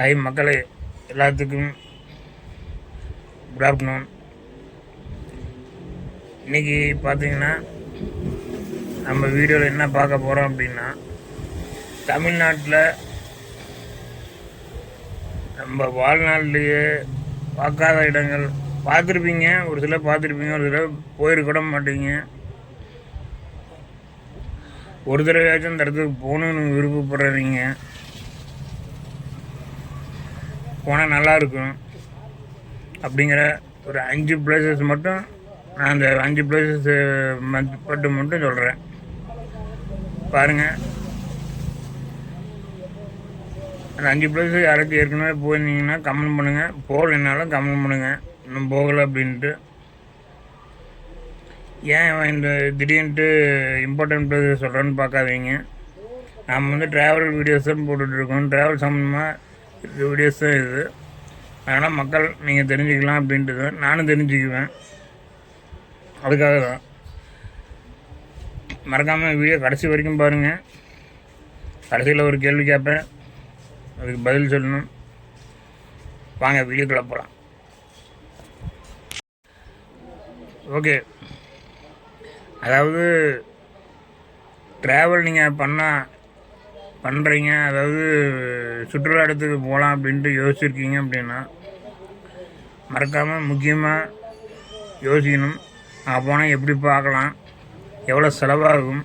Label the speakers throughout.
Speaker 1: High மக்களே எல்லாத்துக்கும் good afternoon இன்றைக்கி பார்த்தீங்கன்னா நம்ம வீடியோவில் என்ன பார்க்க போகிறோம் அப்படின்னா தமிழ்நாட்டில் நம்ம வாழ்நாள்லேயே பார்க்காத இடங்கள். பார்த்துருப்பீங்க ஒரு சில பார்த்துருப்பீங்க ஒரு சில போயிருக்கூட மாட்டீங்க. ஒரு தடவையாச்சும் அந்த இடத்துக்கு போகணுன்னு விருப்பப்படுறீங்க. போனால் நல்லாயிருக்கும் அப்படிங்கிற ஒரு அஞ்சு பிளேசஸ் மட்டும் நான் அந்த அஞ்சு பிளேசஸ் மட்டும் மட்டும் சொல்கிறேன் பாருங்கள் அந்த அஞ்சு பிளேஸ் யாராச்சும் ஏற்கனவே போயிருந்தீங்கன்னா கமெண்ட் பண்ணுங்கள் போகலைன்னாலும் கமெண்ட் பண்ணுங்கள் இன்னும் போகலை அப்படின்ட்டு. ஏன் இந்த திடீர்னுட்டு இம்பார்ட்டன்ட் பிளேஸ் சொல்கிறேன்னு பார்க்காதீங்க. நாம் வந்து ட்ராவல் வீடியோஸ் தான் போட்டுட்ருக்கோம் ட்ராவல் சம்மந்தமாக வீடியோஸ் தான் இது. அதனால் மக்கள் நீங்கள் தெரிஞ்சுக்கலாம் அப்படின்ட்டு தான் நானும் தெரிஞ்சுக்குவேன். அதுக்காக தான். மறக்காமல் வீடியோ கடைசி வரைக்கும் பாருங்கள் கடைசியில் ஒரு கேள்வி கேட்பேன். அதுக்கு பதில் சொல்லணும். வாங்க வீடியோக்குள்ளே போகலாம் ஓகே. அதாவது ட்ராவல் நீங்கள் பண்ணால் பண்ணுறீங்க அதாவது சுற்றுலா இடத்துக்கு போகலாம் அப்படின்ட்டு யோசிச்சிருக்கீங்க அப்படின்னா மறக்காமல் முக்கியமாக யோசிக்கணும். அங்கே போனால் எப்படி பார்க்கலாம்? எவ்வளோ செலவாகும்?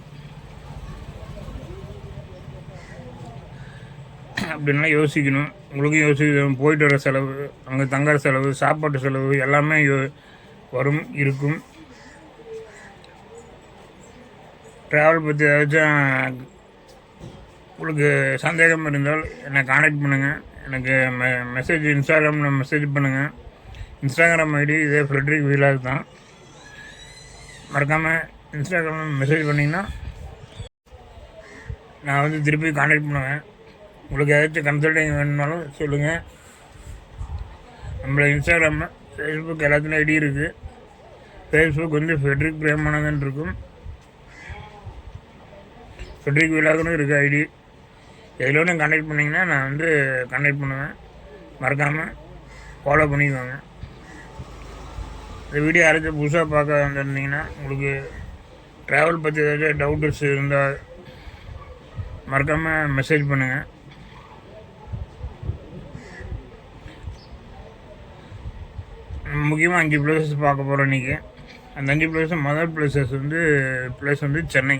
Speaker 1: அப்படின்லாம் யோசிக்கணும். உங்களுக்கும் யோசிக்கணும். போயிட்டு வர செலவு அங்கே தங்குற செலவு சாப்பாட்டு செலவு எல்லாமே யோ வரும் இருக்கும். ட்ராவல் பற்றி ஏதாச்சும் உங்களுக்கு சந்தேகம் இருந்தால் என்னை காண்டாக்ட் பண்ணுங்கள் எனக்கு மெ மெசேஜ் இன்ஸ்டாகிராமில் மெசேஜ் பண்ணுங்கள் இன்ஸ்டாகிராம் ஐடி இதே ஃப்ரெட்ரிக் வீலாக் தான். மறக்காமல் இன்ஸ்டாகிராமில் மெசேஜ் பண்ணிங்கன்னா நான் வந்து திருப்பி காண்டாக்ட் பண்ணுவேன். உங்களுக்கு ஏதாச்சும் கன்சல்டிங் வேணுனாலும் சொல்லுங்கள் நம்மளை இன்ஸ்டாகிராமில் ஃபேஸ்புக் எல்லாத்துலேயும் ஐடி இருக்குது ஃபேஸ்புக் வந்து ஃபெட்ரிக் பிரேமானந்தன் இருக்கும். ஃபெட்ரிக் விலாகனும் இருக்குது ஐடி எதில் ஒன்று கண்டக்ட் பண்ணிங்கன்னா நான் வந்து கண்டக்ட் பண்ணுவேன். மறக்காமல் ஃபாலோ பண்ணிக்கோங்க. இந்த வீடியோ யாராச்சும் புதுசாக பார்க்க வந்திருந்தீங்கன்னா உங்களுக்கு ட்ராவல் பற்றி ஏதாச்சும் டவுட்ஸ் இருந்தால் மறக்காமல் மெசேஜ் பண்ணுங்கள் முக்கியமாக அஞ்சு பிளேசஸ் பார்க்க போகிறோம் இன்றைக்கி அந்த அஞ்சு ப்ளேஸும் மதர் பிளேசஸ் வந்து பிளேஸ் வந்து சென்னை.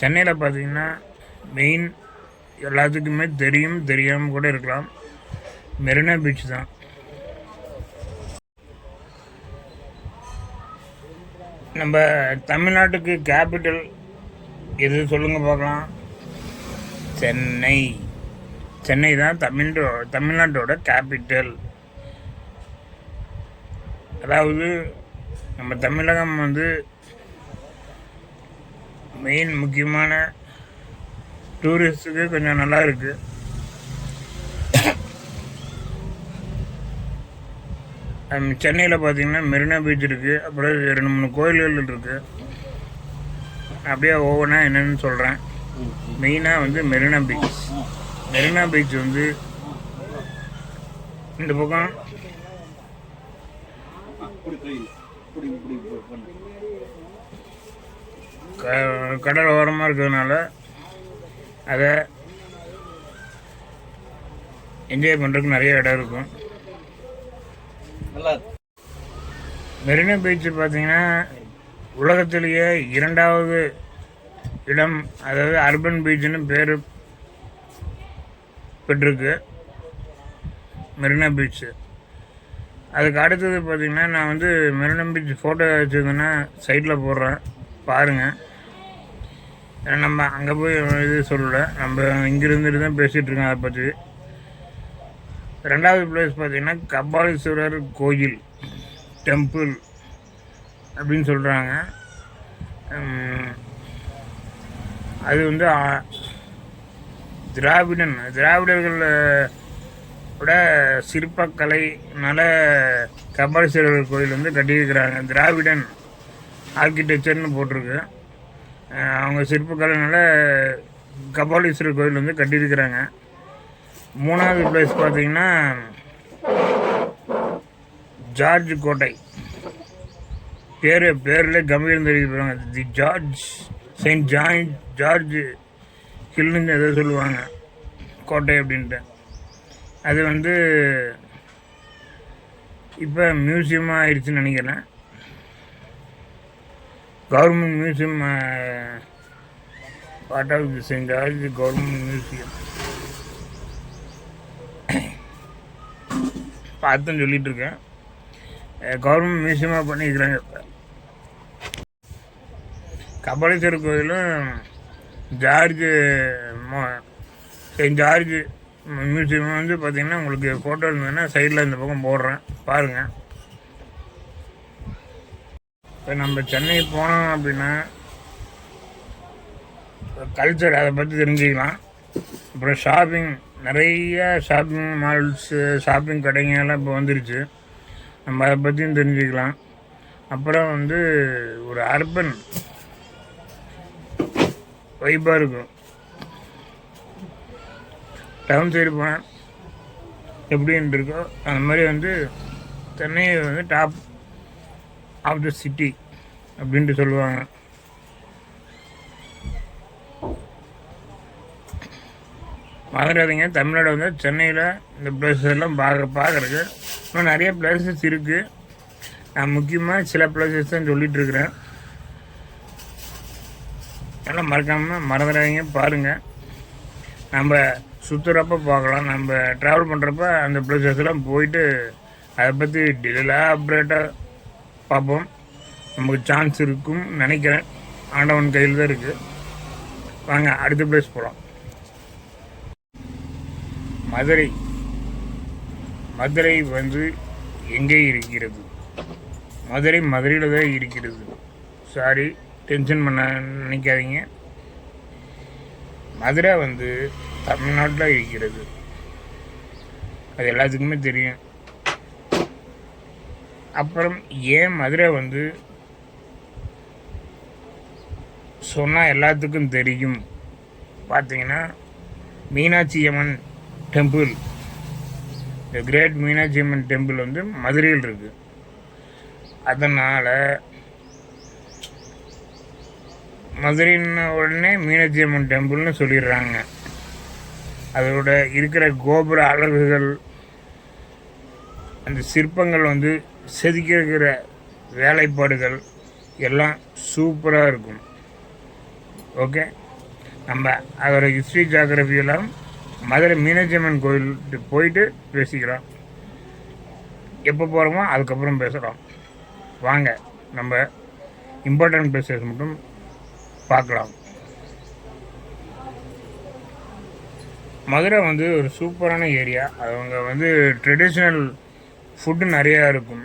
Speaker 1: சென்னையில் பார்த்தீங்கன்னா மெயின் எல்லாத்துக்குமே தெரியும் தெரியாமல் கூட இருக்கலாம். மெரினா பீச் தான். நம்ம தமிழ்நாட்டுக்கு கேபிட்டல் எது சொல்லுங்கள் பார்க்கலாம். சென்னை. சென்னை தான் தமிழ் தமிழ்நாட்டோட கேபிட்டல் அதாவது நம்ம தமிழகம் வந்து மெயின் முக்கியமான டூரிஸ்ட்டுக்கு கொஞ்சம் நல்லா இருக்குது சென்னையில் பார்த்தீங்கன்னா மெரினா பீச் இருக்குது அப்புறம் ரெண்டு மூணு கோயில்கள் இருக்குது அப்படியே ஒவ்வொன்றா என்னென்னு சொல்கிறேன் மெயினாக வந்து மெரினா பீச். மெரினா பீச் வந்து இந்த பக்கம் க- கடல் ஓரமாக இருக்கிறதுனால அதை என்ஜாய் பண்ணுறதுக்கு நிறைய இடம் இருக்கும்.
Speaker 2: நல்லா
Speaker 1: மெரினா பீச் பார்த்தீங்கன்னா உலகத்திலேயே இரண்டாவது இடம் அதாவது அர்பன் பீச்னு பேர் பெற்றிருக்கு. மெரினா பீச்சு அதுக்கு அடுத்தது பார்த்தீங்கன்னா நான் வந்து மெரினா பீச் ஃபோட்டோ வச்சுருந்தேன்னா சைட்டில் போடுறேன். பாருங்கள் நம்ம அங்கே போய் இது சொல்லலை. நம்ம இங்கிருந்து தான் பேசிகிட்டு இருக்கோம் அதை பற்றி ரெண்டாவது பிளேஸ் பார்த்திங்கன்னா கபாலீஸ்வரர் கோயில் டெம்பிள் அப்படின்னு சொல்கிறாங்க அது வந்து திராவிடன் திராவிடர்கள் விட சிற்பக்கலைனால கபாலீஸ்வரர் கோயில் வந்து கட்டியிருக்கிறாங்க. திராவிடன் ஆர்கிடெக்சர்னு போட்டிருக்கு. அவங்க சிற்பக்கலைனால கபாலீஸ்வரர் கோயில் வந்து கட்டியிருக்கிறாங்க. மூணாவது பிளேஸ் பார்த்தீங்கன்னா ஜார்ஜ் கோட்டை. பேர் பேரில் கம்பீரம் தெரிவிப்பாங்க the George saint join George ஹில்னு ஏதோ சொல்லுவாங்க கோட்டை அப்படின்ட்டு. அது வந்து இப்போ மியூசியமாக ஆயிடுச்சுன்னு நினைக்கிறேன். Government museum part of the saint government museum. பார்த்துன்னு சொல்லிட்டு இருக்கேன். கவர்மெண்ட் மியூசியமாக பண்ணிக்கிறாங்க. இப்போ கபாலீஸ்வரர் கோயிலும் ஜார்ஜ் மோ- ஜார்ஜ் மியூசியம் வந்து பார்த்தீங்கன்னா உங்களுக்கு ஃபோட்டோ இருந்ததுன்னா சைடில் இந்த பக்கம் போடுறேன். பாருங்கள் இப்போ நம்ம சென்னை போனோம் அப்படின்னா கல்ச்சர் அதை பற்றி தெரிஞ்சுக்கலாம். அப்புறம் ஷாப்பிங் நிறைய ஷாப்பிங் மால்ஸு ஷாப்பிங் கடைங்கெல்லாம் இப்போ வந்துருச்சு. நம்ம அதை பற்றியும் தெரிஞ்சுக்கலாம். அப்புறம் வந்து ஒரு அர்பன் வைப்பாக இருக்கும். டவுன் சைடு போனால் எப்படின்னு இருக்கோ அந்த மாதிரி வந்து சென்னை வந்து டாப் ஆஃப் த சிட்டி அப்படின்ட்டு சொல்லுவாங்க. மறந்துடாதீங்க. தமிழ்நாடு வந்து சென்னையில் இந்த பிளேசஸ் எல்லாம் பார்க்க பார்க்குறக்கு இன்னும் நிறைய பிளேசஸ் இருக்குது நான் முக்கியமாக சில பிளேசஸ் தான் சொல்லிகிட்ருக்குறேன் இருக்கிறேன். அதெல்லாம் மறக்காமல் மறந்துடாதீங்க. பாருங்கள் நம்ம சுற்றுறப்ப பார்க்கலாம். நம்ம ட்ராவல் பண்ணுறப்ப அந்த பிளேசஸ்லாம் எல்லாம் போயிட்டு அதை பற்றி டிலாபரேட்டாக பார்ப்போம். நமக்கு சான்ஸ் இருக்கும் நினைக்கிறேன். ஆண்டவன் கையில் தான் இருக்குது வாங்க அடுத்த பிளேஸ் போகலாம் மதுரை. மதுரை வந்து எங்கே இருக்கிறது? மதுரை மதுரையில் தான் இருக்கிறது. சாரி டென்ஷன் பண்ண நினைக்காதீங்க. மதுரை வந்து தமிழ்நாட்டில் இருக்கிறது. அது எல்லாத்துக்குமே தெரியும். அப்புறம் ஏன் மதுரை வந்து சொன்னால் எல்லாத்துக்கும் தெரியும்? பார்த்தீங்கன்னா Meenakshi Amman temple the great Meenakshi Amman temple வந்து மதுரையில் இருக்குது அதனால் மதுரைன்னு உடனே மீனாட்சி அம்மன் டெம்பிள்னு சொல்லிடுறாங்க. அதோட இருக்கிற கோபுர அழகுகள் அந்த சிற்பங்கள் வந்து செதுக்கியிருக்கிற வேலைப்பாடுகள் எல்லாம் சூப்பராக இருக்கும். ஓகே? நம்ம அதோட ஹிஸ்ட்ரி ஜாகிரபி எல்லாம் மதுரை மீனாட்சி அம்மன் கோயிலுக்கு போயிட்டு பேசிக்கலாம். எப்போ போகிறோமோ அதுக்கப்புறம் பேசுகிறோம் வாங்க நம்ம இம்பார்ட்டன்ட் பிளேசஸ் மட்டும் பார்க்கலாம். மதுரை வந்து ஒரு சூப்பரான ஏரியா அவங்க வந்து ட்ரெடிஷ்னல் ஃபுட்டு நிறையா இருக்கும்.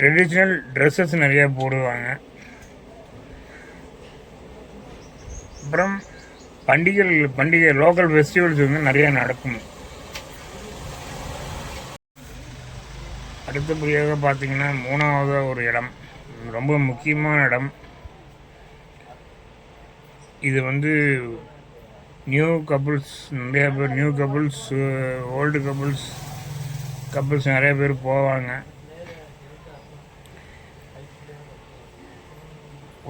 Speaker 1: ட்ரெடிஷ்னல் ட்ரெஸ்ஸஸ் நிறையா போடுவாங்க. அப்புறம் பண்டிகைகள் பண்டிகை லோக்கல் ஃபெஸ்டிவல்ஸ் வந்து நிறையா நடக்கும். அடுத்தபடியாக பார்த்தீங்கன்னா மூணாவது ஒரு இடம். ரொம்ப முக்கியமான இடம். இது வந்து நியூ கப்புள்ஸ் நிறைய பேர் new couples old couples couples நிறைய பேர் போவாங்க.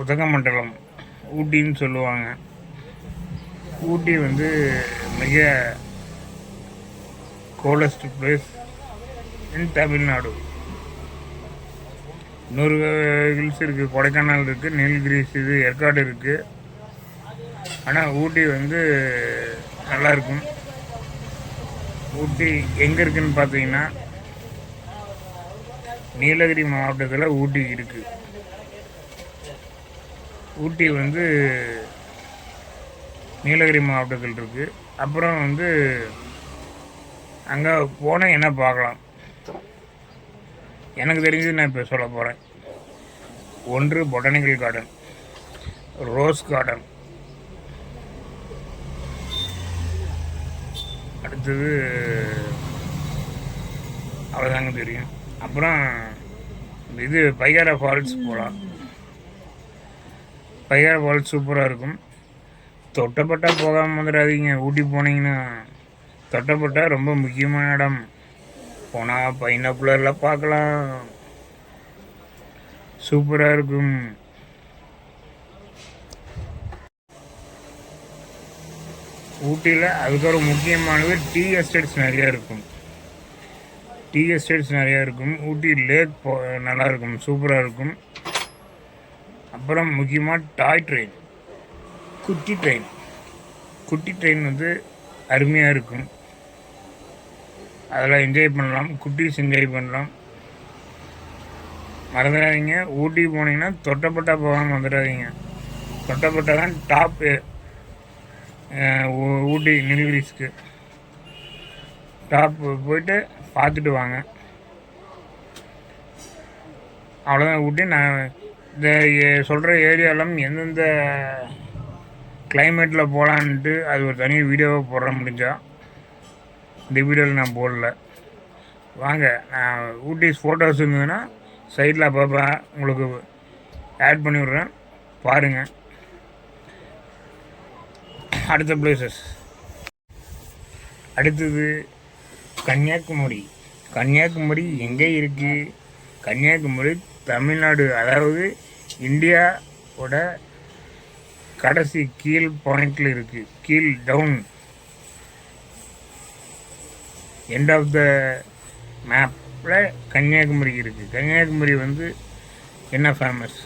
Speaker 1: உதகமண்டலம் ஊட்டின்னு சொல்லுவாங்க. ஊட்டி வந்து மிக கோலஸ்ட் பிளேஸ் இன் தமிழ்நாடு இன்னொரு ஹில்ஸ் இருக்குது கொடைக்கானல் இருக்குது நீலகிரிஸ் இது ஏற்காடு இருக்குது ஆனால் ஊட்டி வந்து நல்லா இருக்கும். ஊட்டி எங்கே இருக்குதுன்னு பார்த்தீங்கன்னா நீலகிரி மாவட்டத்தில் ஊட்டி இருக்குது ஊட்டி வந்து நீலகிரி மாவட்டத்தில் இருக்குது அப்புறம் வந்து அங்கே போனால் என்ன பார்க்கலாம்? எனக்கு தெரிஞ்சது நான் இப்போ சொல்ல போகிறேன் ஒன்று பொட்டானிக்கல் கார்டன் ரோஸ் கார்டன். அடுத்தது அவ்வளோதாங்க தெரியும். அப்புறம் இது பைகாரா ஃபால்ஸ் போகலாம் பைகாரா ஃபால்ஸ் சூப்பராக இருக்கும். தொட்டப்பட்டா போகாமல் வந்துடாதீங்க. ஊட்டி போனீங்கன்னா தொட்டப்பட்டா ரொம்ப முக்கியமான இடம். போனால் பைனாப்புலரில் பார்க்கலாம். சூப்பராக இருக்கும். ஊட்டியில் அதுக்கப்புறம் முக்கியமானது டீ எஸ்டேட்ஸ் நிறையா இருக்கும். டீ எஸ்டேட்ஸ் நிறையா இருக்கும். ஊட்டி லேக் போ நல்லாயிருக்கும் சூப்பராக இருக்கும். அப்புறம் முக்கியமாக டாய் ட்ரெயின். குட்டி ட்ரெயின். குட்டி ட்ரெயின் வந்து அருமையாக இருக்கும். அதெல்லாம் என்ஜாய் பண்ணலாம். குட்டீஸ் என்ஜாய் பண்ணலாம். மறந்துடாதீங்க. ஊட்டி போனீங்கன்னா தொட்டப்பட்டா போகாமல் வந்துடாதீங்க. தொட்டப்பட்டா தான் டாப்பு ஊட்டி நிலவரிஸ்க்கு டாப் போயிட்டு பார்த்துட்டு வாங்க. அவ்வளோதான் ஊட்டி. நான் இந்த சொல்கிற ஏரியாலாம் எந்தெந்த கிளைமேட்டில் போகலான்ட்டு அது ஒரு தனி வீடியோவை போடுற முடிஞ்சா. இந்த வீடியோவில் நான் போடல. வாங்க நான் ஊட்டிஸ் ஃபோட்டோஸ் இருந்ததுன்னா சைடில் அப்பப்போ உங்களுக்கு ஆட் பண்ணி விட்றேன். பாருங்கள் அடுத்த பிளேசஸ் அடுத்தது கன்னியாகுமரி. கன்னியாகுமரி எங்கே இருக்குது கன்னியாகுமரி தமிழ்நாடு. அதாவது இந்தியாவோட கடைசி கீழ் பாயிண்டில் இருக்குது கீழ் டவுன் எண்ட் ஆஃப் த மேப்பில் கன்னியாகுமரி இருக்குது கன்னியாகுமரி வந்து என்ன ஃபேமஸ்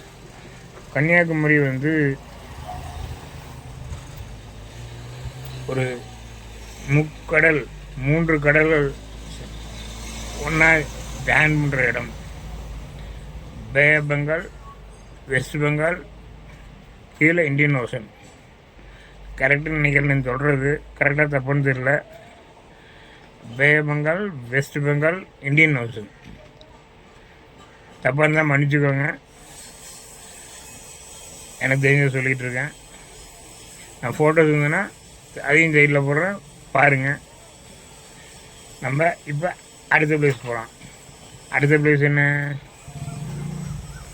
Speaker 1: கன்னியாகுமரி வந்து ஒரு முக்கடல் மூன்று கடல்கள் ஒன்றா ஜாயின் பண்ணுற இடம். பே பெங்கால் வெஸ்ட் பெங்கால் கீழே இந்தியன் ஓஷன். கரெக்டுன்னு நினைக்கிறேன் சொல்கிறது கரெக்டாக தப்புன்னு தெரியல. Bay Bengal West Bengal Indian Ocean. தப்பாக இருந்தால் மன்னிச்சுக்கோங்க. எனக்கு தெரிஞ்ச சொல்லிகிட்டு இருக்கேன். நான் ஃபோட்டோஸ் இருந்தேன்னா அதையும் சைடில் போடுறேன். பாருங்கள் நம்ம இப்போ அடுத்த பிளேஸ் போகலாம் அடுத்த பிளேஸ் என்ன?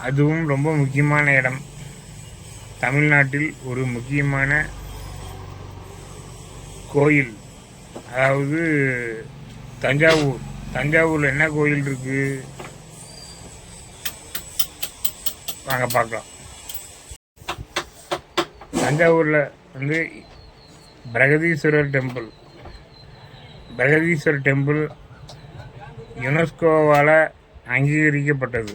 Speaker 1: அதுவும் ரொம்ப முக்கியமான இடம். தமிழ்நாட்டில் ஒரு முக்கியமான கோயில். அதாவது தஞ்சாவூர். தஞ்சாவூரில் என்ன கோயில் இருக்குது வாங்க பார்க்கலாம். தஞ்சாவூரில் வந்து பிரகதீஸ்வரர் டெம்பிள். பிரகதீஸ்வரர் டெம்பிள் யுனெஸ்கோவால் அங்கீகரிக்கப்பட்டது.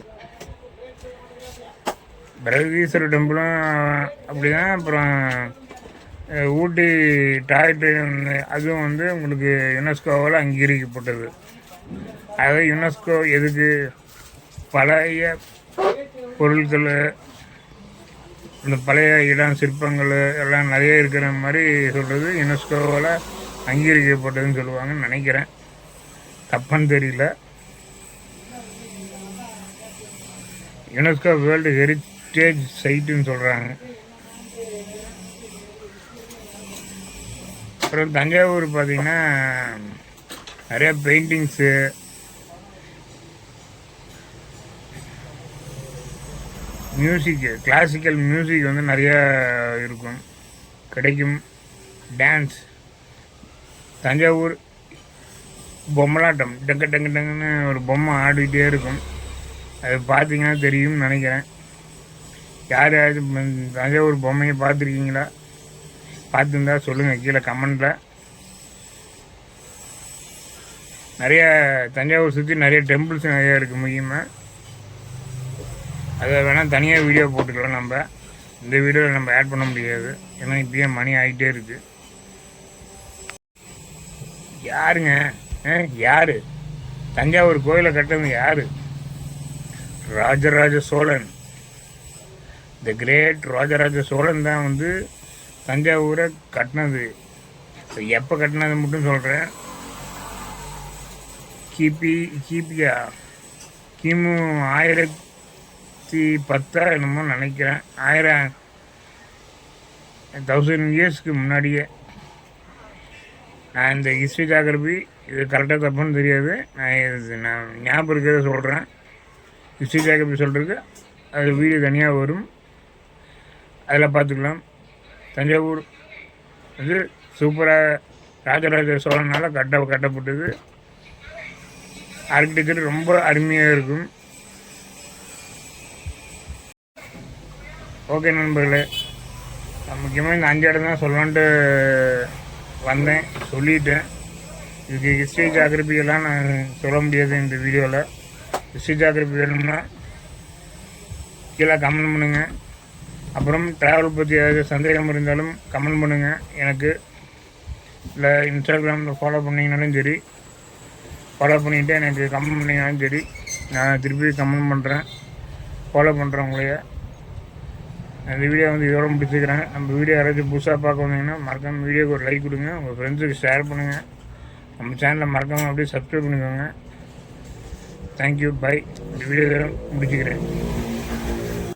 Speaker 1: பிரகதீஸ்வரர் டெம்பிளும் அப்படிதான் அப்புறம் ஊட்டி டாய் ட்ரெயின் அதுவும் வந்து உங்களுக்கு யுனெஸ்கோவால் அங்கீகரிக்கப்பட்டது. அதாவது யுனெஸ்கோ எதுக்கு? பழைய பொருட்கள் இந்த பழைய இடம் சிற்பங்கள் எல்லாம் நிறைய இருக்கிற மாதிரி சொல்கிறது யுனெஸ்கோவால் அங்கீகரிக்கப்பட்டதுன்னு சொல்லுவாங்கன்னு நினைக்கிறேன். தப்புன்னு தெரியல. யுனெஸ்கோ வேர்ல்டு ஸ்டேஜ் சைட்டுன்னு சொல்கிறாங்க அப்புறம் தஞ்சாவூர் பார்த்தீங்கன்னா நிறைய பெயிண்டிங்ஸு மியூசிக்கு கிளாசிக்கல் மியூசிக் வந்து நிறையா இருக்கும். கிடைக்கும். டான்ஸ் தஞ்சாவூர் பொம்மலாட்டம். டக்கு டங்கு டங்குன்னு ஒரு பொம்மை ஆடிக்கிட்டே இருக்கும். அது பார்த்தீங்கன்னா தெரியும்னு நினைக்கிறேன். யார் யார் தஞ்சாவூர் பொம்மையை பார்த்துருக்கீங்களா? பார்த்துருந்தா சொல்லுங்கள் கீழே கமெண்டில் நிறைய தஞ்சாவூர் சுற்றி நிறைய டெம்பிள்ஸ் நிறையா இருக்குது முக்கியமாக அதை வேணால் தனியாக வீடியோ போட்டுக்கலாம் நம்ம. இந்த வீடியோவில் நம்ம ஆட் பண்ண முடியாது. ஏன்னா இப்பயே மணி ஆகிட்டே இருக்குது யாருங்க? ஆ, யாரு? தஞ்சாவூர் கோயிலை கட்டது யாரு? ராஜராஜ சோழன். த கிரேட் ராஜராஜ சோழன் தான் வந்து தஞ்சாவூரை கட்டினது. எப்போ கட்டினது மட்டும் சொல்கிறேன் கிபி கிபியா கிமு ஆயிரத்தி பத்தா என்னமோ நினைக்கிறேன். ஆயிரம் தௌசண்ட் இயர்ஸ்க்கு முன்னாடியே. நான் இந்த ஹிஸ்ட்ரி ஜாகிரபி இது கரெக்டாக தப்புன்னு தெரியாது. நான் இது நான் ஞாபகம் இருக்கிறத சொல்கிறேன் ஹிஸ்ட்ரி ஜாகிரபி சொல்கிறதுக்கு அது வீடியோ தனியாக வரும். அதில் பார்த்துக்கலாம். தஞ்சாவூர் வந்து சூப்பராக ராஜராஜ சோழனால் கட்ட கட்டப்பட்டது. ஆர்கிடெக்சர் ரொம்ப அருமையாக இருக்கும். ஓகே நண்பர்களே முக்கியமாக இந்த அஞ்சு இடம் தான் சொல்லலான்ட்டு வந்தேன் சொல்லிட்டேன். இதுக்கு ஹிஸ்ட்ரி ஜாகிரபியெல்லாம் நான் சொல்ல முடியாது இந்த வீடியோவில் ஹிஸ்ட்ரி ஜாகிரபி வேணும்னா கீழே கமெண்ட் பண்ணுங்கள் அப்புறம் ட்ராவல் பற்றி ஏதாவது சந்தேகம் இருந்தாலும் கமெண்ட் பண்ணுங்கள் எனக்கு இல்லை இன்ஸ்டாகிராமில் ஃபாலோ பண்ணிங்கனாலும் சரி ஃபாலோ பண்ணிவிட்டு எனக்கு கமெண்ட் பண்ணிங்கனாலும் சரி நான் திருப்பி கமெண்ட் பண்ணுறேன் ஃபாலோ பண்ணுறேன் உங்களைய இந்த வீடியோ வந்து இதோட முடிச்சுக்கிறேன். நம்ம வீடியோ யாராச்சும் புதுசாக பார்க்க வந்தீங்கன்னா மறக்காமல் வீடியோக்கு ஒரு லைக் கொடுங்க. உங்கள் ஃப்ரெண்ட்ஸுக்கு ஷேர் பண்ணுங்கள் நம்ம சேனலை மறக்காமல் அப்படியே சப்ஸ்கிரைப் பண்ணிக்கோங்க. தேங்க்யூ பை இந்த வீடியோ இதோட முடிச்சுக்கிறேன்.